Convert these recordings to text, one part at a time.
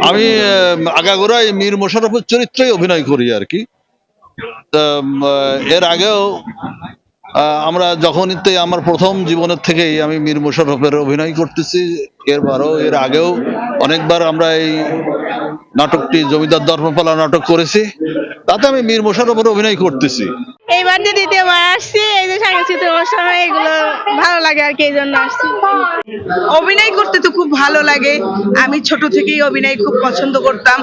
আমি আহ, আগাগোড়াই মীর মোশাররফের চরিত্রেই অভিনয় করি আর কি। এর আগেও আমরা যখন আমার প্রথম জীবনের থেকেই আমি মীর মোশাররফের অভিনয় করতেছি এরবারও এর আগেও অনেকবার আমরা এই নাটকটি জমিদার দর্পপালা নাটক করেছি তাতে আমি মীর মোশাররফের অভিনয় করতেছি। এইবার যে দ্বিতীয়বার আসছি, এই যে সাংস্কৃতিক এগুলো ভালো লাগে আর কি, এই জন্য আসছি। অভিনয় করতে তো খুব ভালো লাগে। আমি ছোট থেকেই অভিনয় খুব পছন্দ করতাম।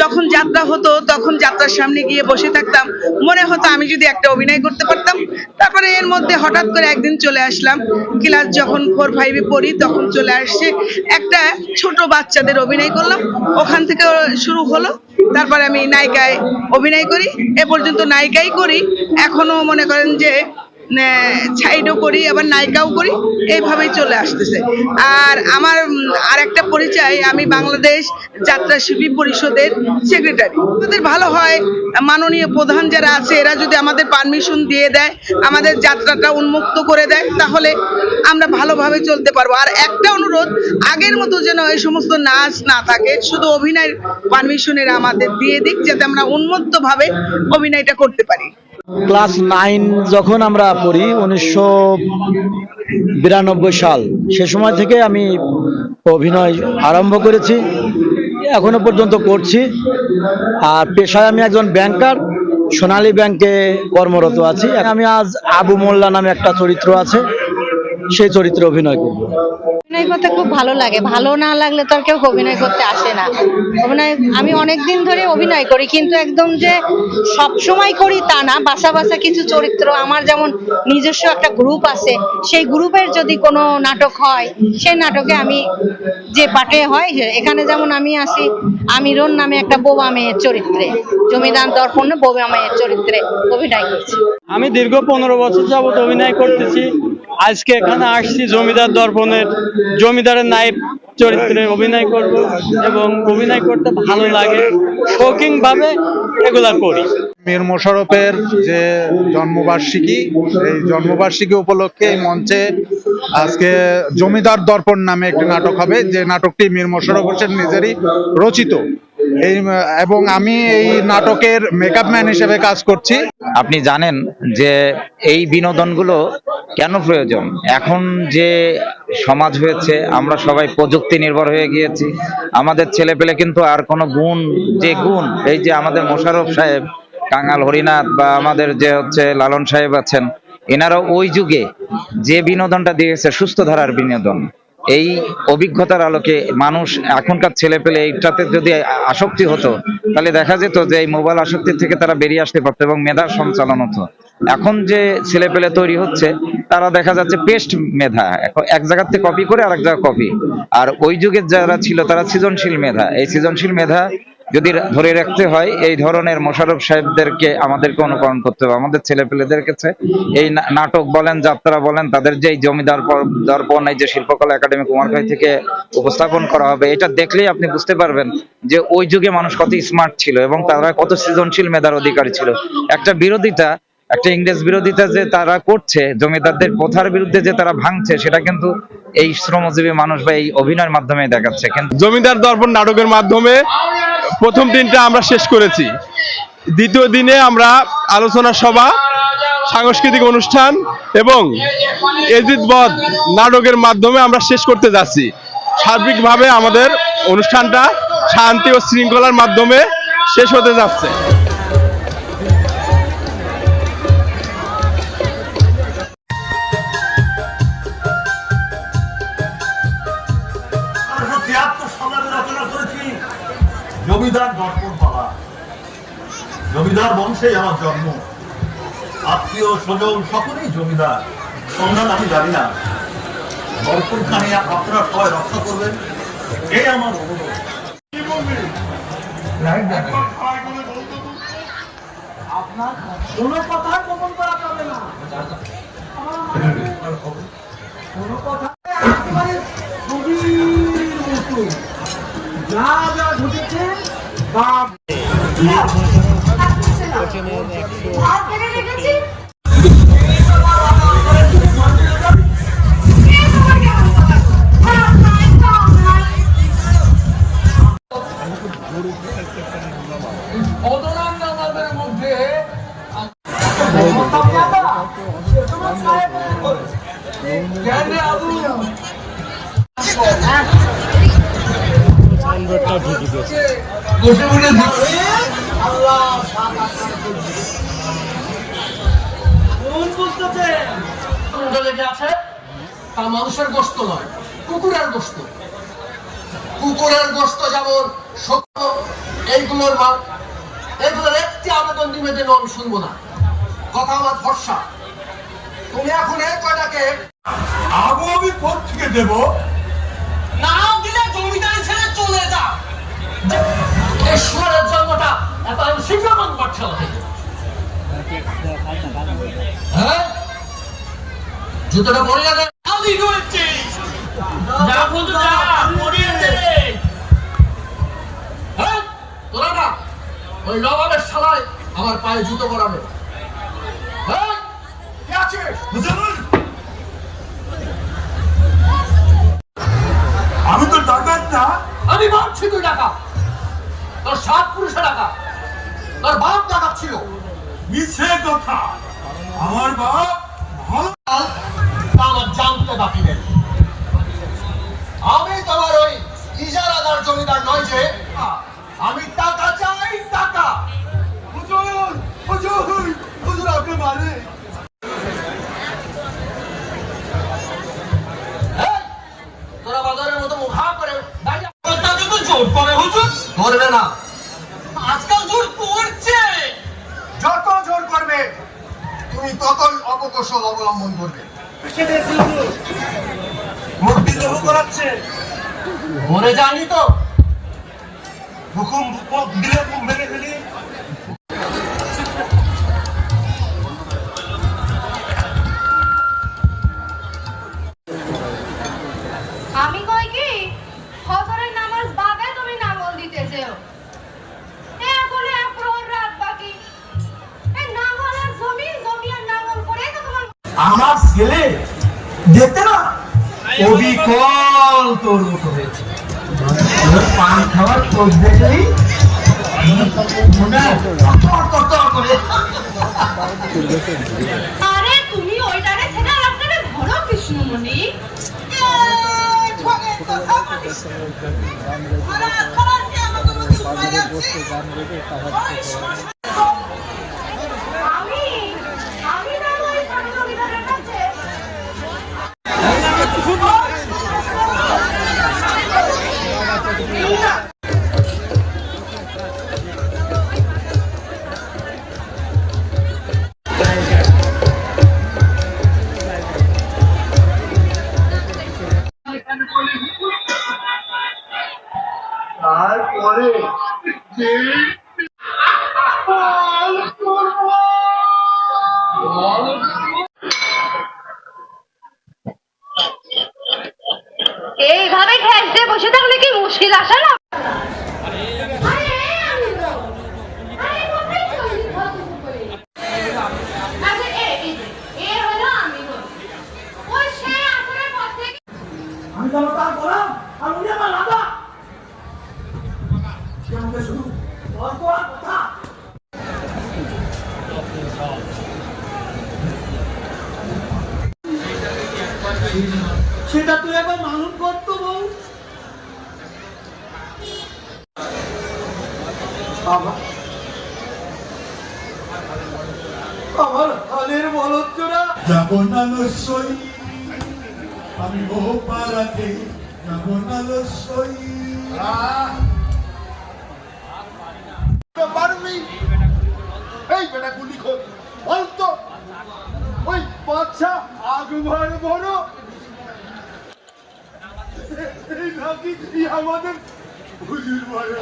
যখন যাত্রা হতো, তখন যাত্রার সামনে গিয়ে বসে থাকতাম। মনে হতো আমি যদি একটা অভিনয় করতে পারতাম। তারপরে এর মধ্যে হঠাৎ করে একদিন চলে আসলাম। ক্লাস যখন ফোর ফাইভে পড়ি, তখন চলে আসছে একটা ছোট বাচ্চাদের অভিনয় করলাম। ওখান থেকে শুরু হলো। তারপরে আমি নায়িকায় অভিনয় করি এ পর্যন্ত নায়িকাই করি। এখনও মনে করেন যে সাইডও করি, আবার নায়িকাও করি, এইভাবেই চলে আসতেছে। আর আমার আর একটা পরিচয়, আমি বাংলাদেশ যাত্রা শিল্পী পরিষদের সেক্রেটারি আমাদের ভালো হয়, মাননীয় প্রধান যারা আছে, এরা যদি আমাদের পারমিশন দিয়ে দেয়, আমাদের যাত্রাটা উন্মুক্ত করে দেয়, তাহলে আমরা ভালোভাবে চলতে পারব। আর একটা অনুরোধ, আগের মতো যেন এই সমস্ত নাচ না থাকে, শুধু অভিনয়ের পারমিশনের আমাদের দিয়ে দিক, যাতে আমরা উন্মুক্তভাবে অভিনয়টা করতে পারি। ক্লাস নাইন যখন আমরা পড়ি, উনিশশো বিরানব্বই সাল, সে সময় থেকে আমি অভিনয় আরম্ভ করেছি, এখনও পর্যন্ত করছি। আর পেশায় আমি একজন ব্যাংকার সোনালী ব্যাংকে কর্মরত আছি। আমি আজ আবু মোল্লা নামে একটা চরিত্র আছে, সেই চরিত্রে অভিনয় করব। অভিনয় করতে খুব ভালো লাগে। ভালো না লাগলে তো আর কেউ অভিনয় করতে আসে না। অভিনয়, আমি অনেক দিন ধরে অভিনয় করি, কিন্তু একদম যে সব সময় করি তা না। বাসা বাসা কিছু চরিত্র, আমার যেমন নিজস্ব একটা গ্রুপ আছে, সেই গ্রুপের যদি কোনো নাটক হয়, সেই নাটকে আমি যে পাটে হয় এখানে যেমন আমি আসি আমিরন নামে একটা বোবা মেয়ের চরিত্রে, জমিদার দর্পণ বোবা মেয়ের চরিত্রে অভিনয় করছি। আমি দীর্ঘ পনেরো বছর যাবত অভিনয় করতেছি। আজকে এখানে আসছি জমিদার দর্পণের, জমিদারের নায়ক চরিত্রে অভিনয় করব এবং অভিনয় করতে ভালো লাগে শৌখিন ভাবে এগুলা করি। মীর মোশাররফের যে জন্মবার্ষিকী, এই জন্মবার্ষিকী উপলক্ষে এই মঞ্চে আজকে জমিদার দর্পণ নামে একটি নাটক হবে। যে নাটকটি মীর মোশাররফ হোসেন নিজেরই রচিত। এই, এবং আমি এই নাটকের মেকআপ ম্যান হিসেবে কাজ করছি। আপনি জানেন যে এই বিনোদনগুলো কেন প্রয়োজন? এখন যে সমাজ হয়েছে, আমরা সবাই প্রযুক্তি নির্ভর হয়ে গিয়েছি। আমাদের ছেলেপেলে কিন্তু আর কোনো গুণ, যে গুণ, এই যে আমাদের মোশাররফ সাহেব, কাঙাল হরিনাথ বা আমাদের যে হচ্ছে লালন সাহেব আছেন, এনারা ওই যুগে যে বিনোদনটা দিয়েছে, সুস্থ ধারার বিনোদন। এই অভিজ্ঞতার আলোকে মানুষ এখনকার ছেলে পেলে এইটাতে যদি আসক্তি হতো, তাহলে দেখা যেত যে এই মোবাইল আসক্তি থেকে তারা বেরিয়ে আসতে পারতো এবং মেধার সঞ্চালন হতো। এখন যে ছেলে পেলে তৈরি হচ্ছে, তারা দেখা যাচ্ছে পেস্ট মেধা। এক জায়গার থেকে কপি করে আরেক জায়গা কপি আর ওই যুগের যারা ছিল, তারা সৃজনশীল মেধা। এই সৃজনশীল মেধা যদি ধরে রাখতে হয়, এই ধরনের মোশারফ সাহেবদেরকে আমাদেরকে অনুকরণ করতে হবে। আমাদের ছেলেপেলেদের কাছে এই নাটক বলেন, যাত্রা বলেন, তাদের যে জমিদার দর্পণ, এই যে শিল্পকলা একাডেমি কুমারখাই থেকে উপস্থাপন করা হবে, এটা দেখলেই আপনি বুঝতে পারবেন যে ওই যুগে মানুষ কত স্মার্ট ছিল এবং তারা কত সৃজনশীল মেধার অধিকারী ছিল। একটা বিরোধিতা, একটা ইংরেজ বিরোধিতা যে তারা করছে, জমিদারদের প্রথার বিরুদ্ধে যে তারা ভাঙছে, সেটা কিন্তু এই শ্রমজীবী মানুষ বা এই অভিনয়ের মাধ্যমে দেখাচ্ছে। কিন্তু জমিদার দর্পণ নাটকের মাধ্যমে প্রথম দিনটা আমরা শেষ করেছি। দ্বিতীয় দিনে আমরা আলোচনা সভা, সাংস্কৃতিক অনুষ্ঠান এবং এজিদ বধ নাটকের মাধ্যমে আমরা শেষ করতে যাচ্ছি। সার্বিকভাবে আমাদের অনুষ্ঠানটা শান্তি ও শৃঙ্খলার মাধ্যমে শেষ হতে যাচ্ছে। জমিদার দর্পণ পালা। জমিদার বংশেই আমার জন্ম। আত্মীয় স্বজন সকলেই জমিদার। সন্ধান আমি জানি না। দর্পণ খানি আপনারা সবাই রক্ষা করবেন। এই আমার অনুরোধ। কোনো কথা গোপন করা যাবে না। কোনো কথা বা তা মানুষের গোস্ত নয় কুকুরের গোস্ত কুকুরের গোস্ত যেমন সত্য এইগুলোর মা এগুলোর একটি আবেদন নিবেদন আমি শুনব না কথা আমার ভরসা তুমি এখন এই কয়টাকে আবু আমি কোথ থেকে দেব? না দিলে জমিদারি ছেড়ে চলে যা। ঈশ্বরের জন্মটা হ্যাঁ? জুতোটা পরে যাবে। যা বন্ধু যা দে হ্যাঁ? তোরা না ওই নবাবের শালায় আমার পায়ে জুতো পরাবে। হ্যাঁ? কে আছে? আমি তো ডাকাত না। আমি ভাবছি তুই টাকা তোর সাত পুরুষে টাকা তোর বাপ টাকা ছিল। মিছে কথা। আমার বাপ ভালো জানতে বাকি নেই। আমি তোমার ওই ইজারাদার জমিদার নয় যে, আমি টাকা চাই, টাকা। তোরা বাজারের মতো মুখা করে দাঁড়িয়ে করে, হুজুর। করবে না। করছে? যত জোর করবে তুমি ততই অপকৌশল অবলম্বন করবে। মূর্তি দেহ করাচ্ছে। মরে জানি তো? হুকুম দিলে মেরে ফেলি। হয়েছে। পান খাওয়ার চোখ দেখলেই মনে আরে তুমি ওইটারে ছেড়ে আপনারে ধরো কৃষ্ণমণি। আমি তারপরে যে সেটা তুই একবার মালুম করতো বউ। আমার আমার হালের বলচ্চরা। যাব না লস্যই আমি পাড়াতে যাব না লস্যই পারবি এই বেটা গুলি খোল বলতো? ওই বাচ্চা আগবার বড়। এই নাকি কি আমাদের হুজুর বড়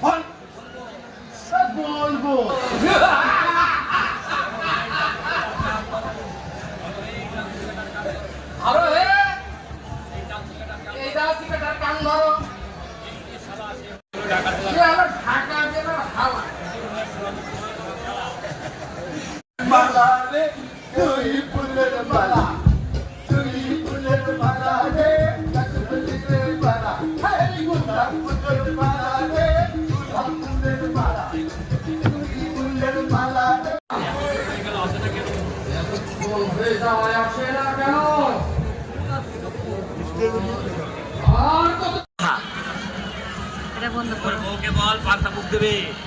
বল দেবে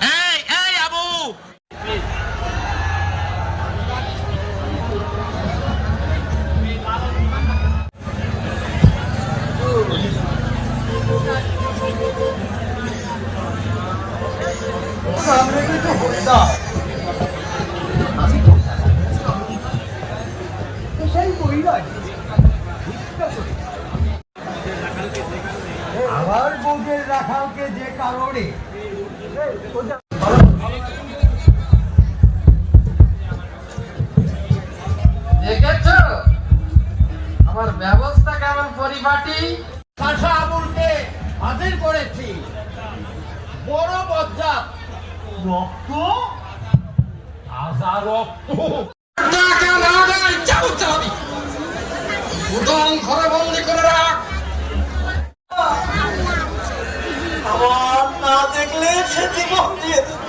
আমার বউদের রাখালকে যে কারণে। দেখেছ? আমার ব্যবস্থা কেমন পরিপাটি? ভাষা আবুলকে হাজির করেছি। বড় বজ্জাত। রক্ত? আজা রক্ত। টাকা চাবি আমার না দেখলে সে জীবন দিয়ে দিত